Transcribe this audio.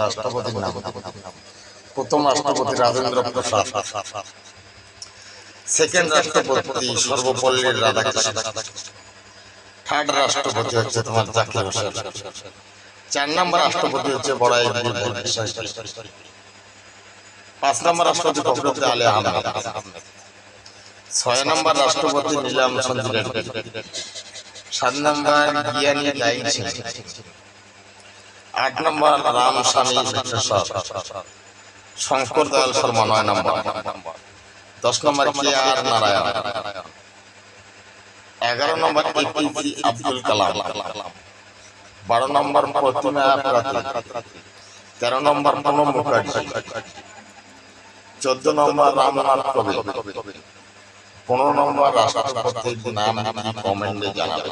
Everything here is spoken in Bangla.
রাষ্ট্রপতির নাম প্রথম রাষ্ট্রপতি রাজেন্দ্র প্রসাদ সেকেন্ড রাষ্ট্রপতি সর্বপল্লীর রাধাকৃষ্ণ থার্ড রাষ্ট্রপতি হচ্ছে তোমার জাকির হোসেন, চার নম্বর রাষ্ট্রপতি হচ্ছে বড়াই পাঁচ নম্বর রাষ্ট্রপতি আলী আহমেদ। ছয় নম্বর রাষ্ট্রপতি নিলাম সাত নম্বর দায়ী সিং আট নম্বর রাম স্বামী শঙ্কর দয়াল শর্মা নয় নম্বর। দশ নম্বর নারায়ণ। এগারো নম্বর এপিজি আব্দুল কালাম। বারো নম্বর তেরো নম্বর প্রণব চোদ্দ নম্বর রামনাথ কোবিন্দ। পনেরো নম্বর রাষ্ট্রপতির নাম জানাবে